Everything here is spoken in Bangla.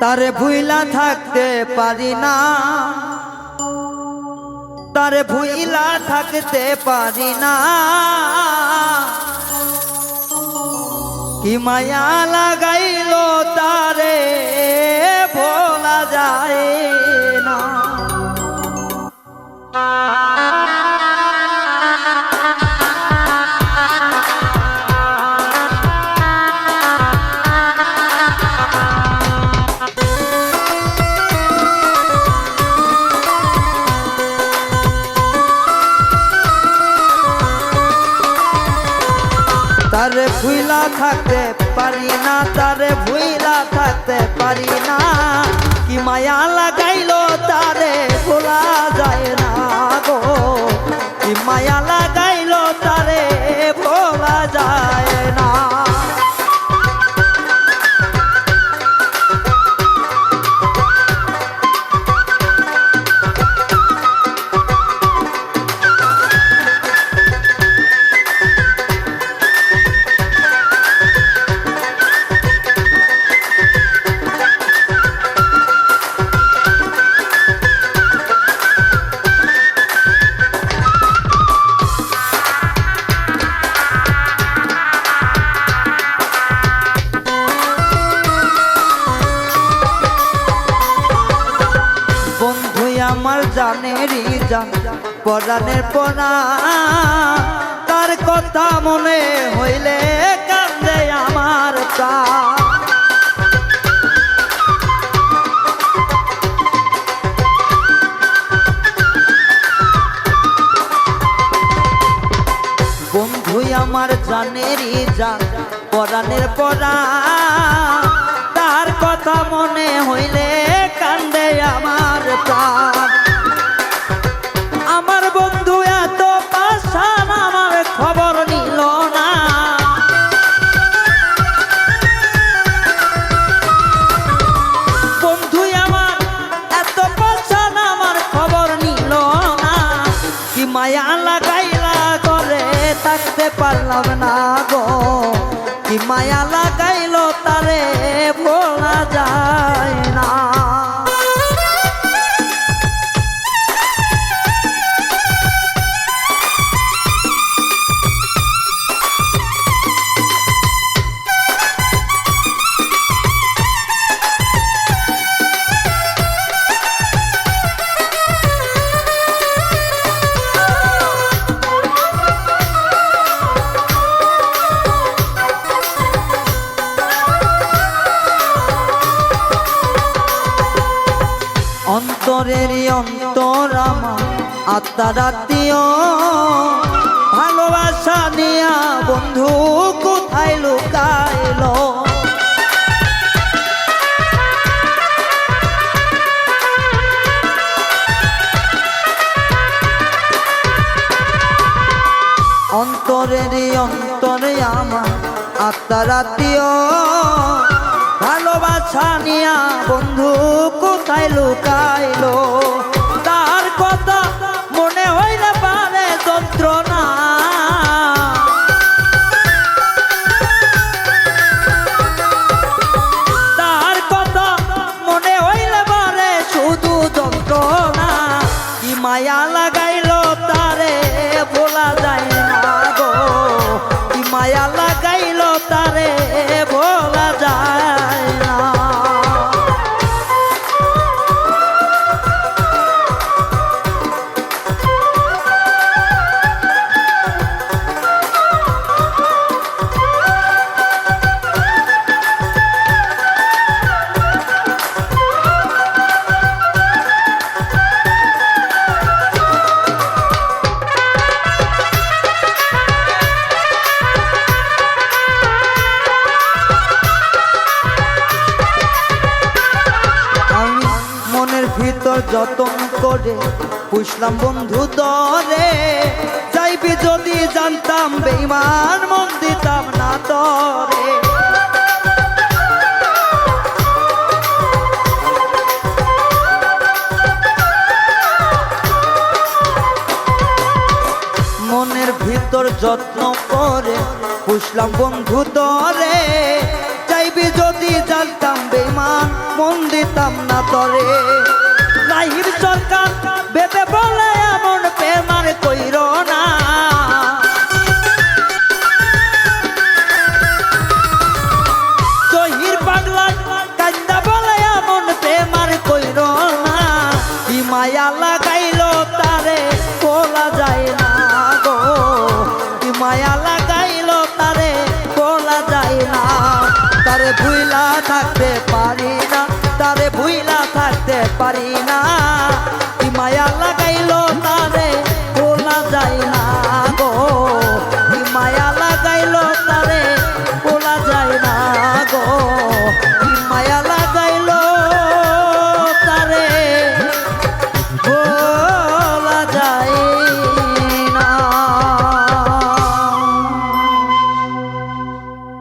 তারে ভুইলা থাকতে পারি না। তারে ভুইলা থাকতে পারি না। কি মায়া লাগাইলো তারে, ভোলা যায়। ভুইলা থাকতে পারি না, তারে ভুইলা থাকতে পারি না। কি মায়া লাগাইলো তারে ভোলা যায় না গো। কি মায়া লাগাইলো তারে ভোলা যায় না। জানেরই জান, পরাণের পরা। তার কথা মনে হইলে কান্দে আমার প্রাণ বন্ধু, আমার জানেরই জান, পরাণের পরা। তার কথা মনে হইলে কান্দে আমার প্রাণ থাকতে পারলাম না গো। কি মায়া লাগাইলো তারে বলা যায়। না অন্তরেরই অন্তর আমার, আত্মার আত্মীয়। ভালোবাসা নিয়া বন্ধু কোথায় লুকাইলো? অন্তরেরই অন্তরে আমার, আত্মার আত্মীয়। ভালোবাসা নিয়া বন্ধু কোথায় লুকাইলো যতন করে পুষলাম বন্ধু দরে। যাইবি যদি জানতাম বেইমান মন দিতাম না তরে। মনের ভিতর যত্ন করে বুঝলাম বন্ধু তরে চাইবি যদি জানতাম বেমান মন দিতাম না তরে। রাহির সরকার বেবে বলে এমন প্রেমার কইর না। না। তারে, বলা যায় না গো। কি মায়া তারে, বলা যায় না। তারে ভুইলা থাকতে পারি না, তারে ভুইলা থাকতে পারি